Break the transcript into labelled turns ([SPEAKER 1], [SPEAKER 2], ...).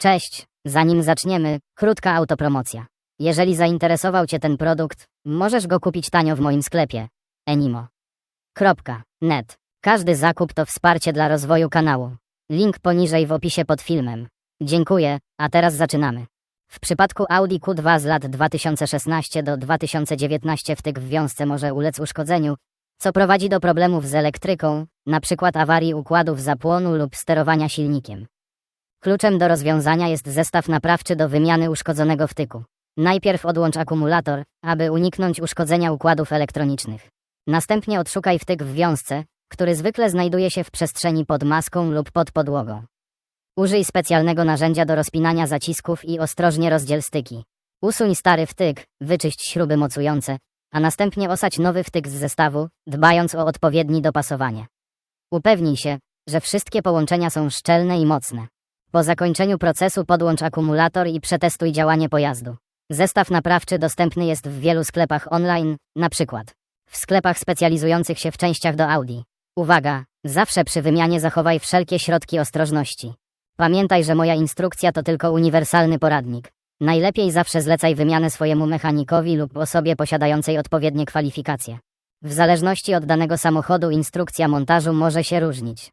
[SPEAKER 1] Cześć, zanim zaczniemy, krótka autopromocja. Jeżeli zainteresował Cię ten produkt, możesz go kupić tanio w moim sklepie. Enimo.net. Każdy zakup to wsparcie dla rozwoju kanału. Link poniżej w opisie pod filmem. Dziękuję, a teraz zaczynamy. W przypadku Audi Q2 z lat 2016 do 2019 wtyk w wiązce może ulec uszkodzeniu, co prowadzi do problemów z elektryką, np. awarii układów zapłonu lub sterowania silnikiem. Kluczem do rozwiązania jest zestaw naprawczy do wymiany uszkodzonego wtyku. Najpierw odłącz akumulator, aby uniknąć uszkodzenia układów elektronicznych. Następnie odszukaj wtyk w wiązce, który zwykle znajduje się w przestrzeni pod maską lub pod podłogą. Użyj specjalnego narzędzia do rozpinania zacisków i ostrożnie rozdziel styki. Usuń stary wtyk, wyczyść śruby mocujące, a następnie osadź nowy wtyk z zestawu, dbając o odpowiednie dopasowanie. Upewnij się, że wszystkie połączenia są szczelne i mocne. Po zakończeniu procesu podłącz akumulator i przetestuj działanie pojazdu. Zestaw naprawczy dostępny jest w wielu sklepach online, na przykład w sklepach specjalizujących się w częściach do Audi. Uwaga, zawsze przy wymianie zachowaj wszelkie środki ostrożności. Pamiętaj, że moja instrukcja to tylko uniwersalny poradnik. Najlepiej zawsze zlecaj wymianę swojemu mechanikowi lub osobie posiadającej odpowiednie kwalifikacje. W zależności od danego samochodu instrukcja montażu może się różnić.